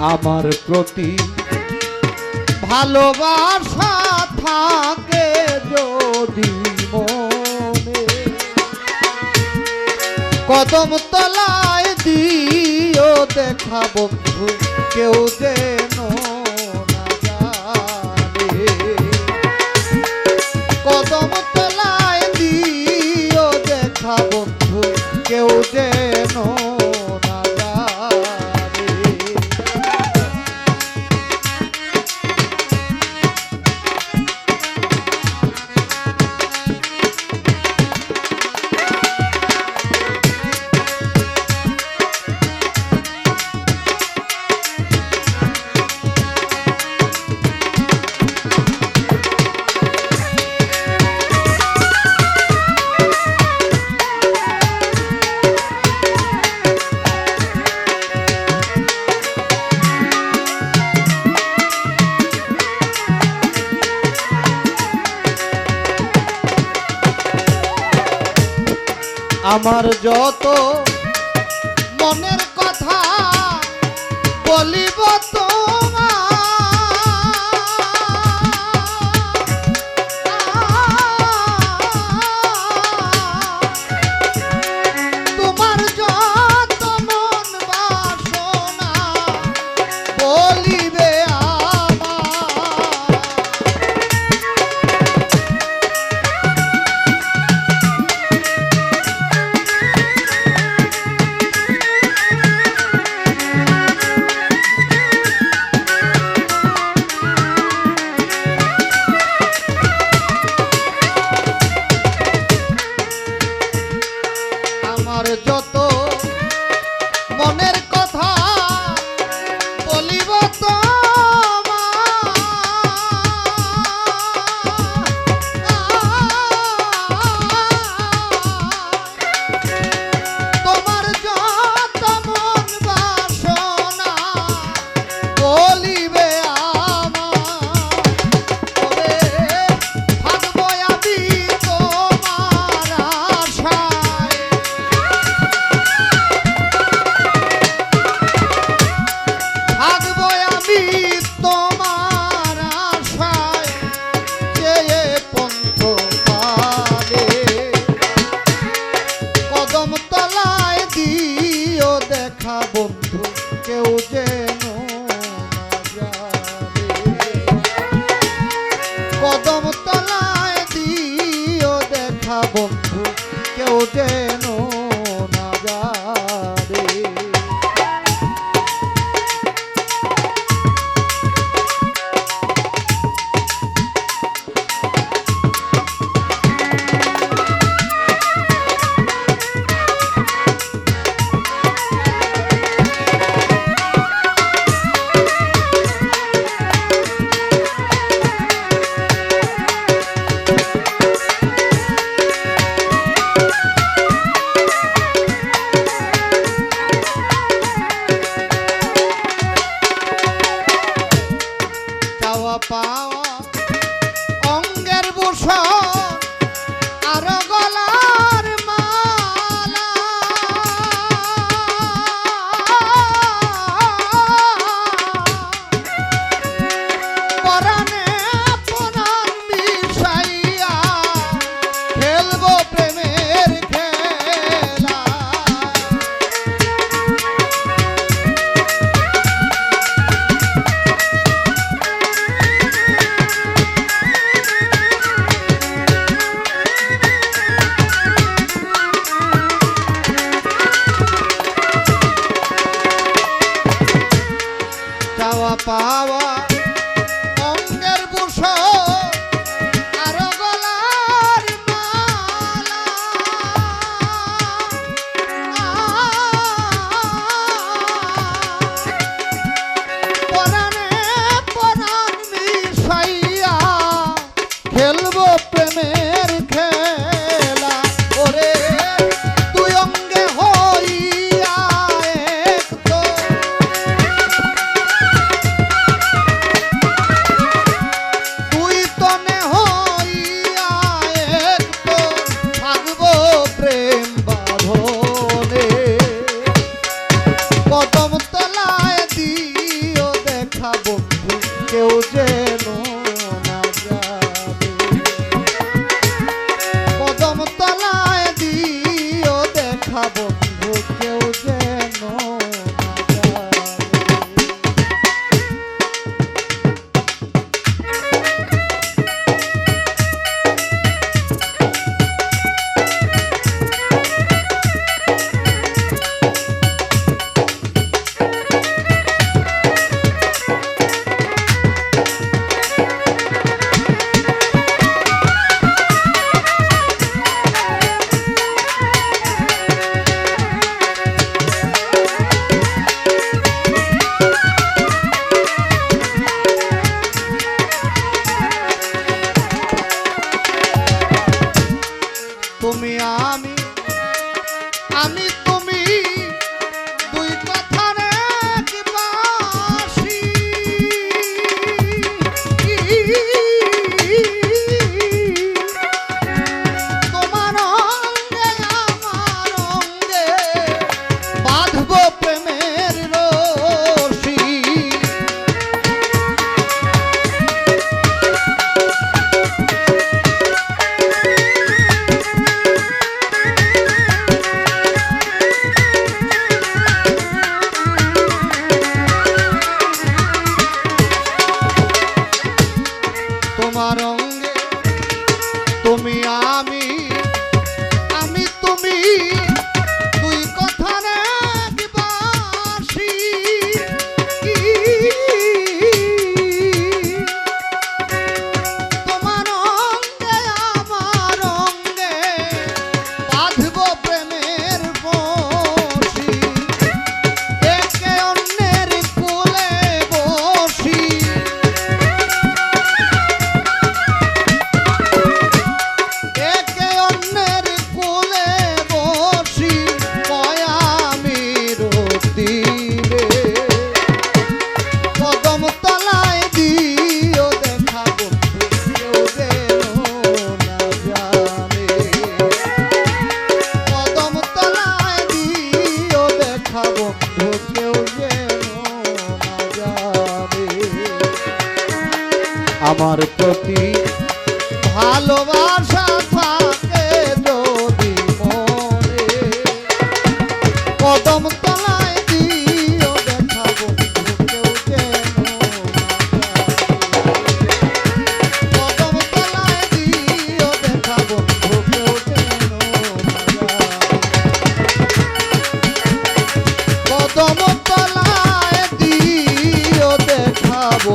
আমার প্রতি ভালোবাসা থাকে যদি মনে। কদম তলায় দিও দেখা বন্ধু কেউ যেন আমার যত মনের কদম তলায় দিও দেখা বন্ধু কেউ দে আমার প্রতি। ভালোবাসা থাকে যদি মনে। কদম তলায় দিও দেখাবো কেউ যেন কদম তলায় দিও দেখাবো কেউ যেন কদম তলায় দিও দেখাবো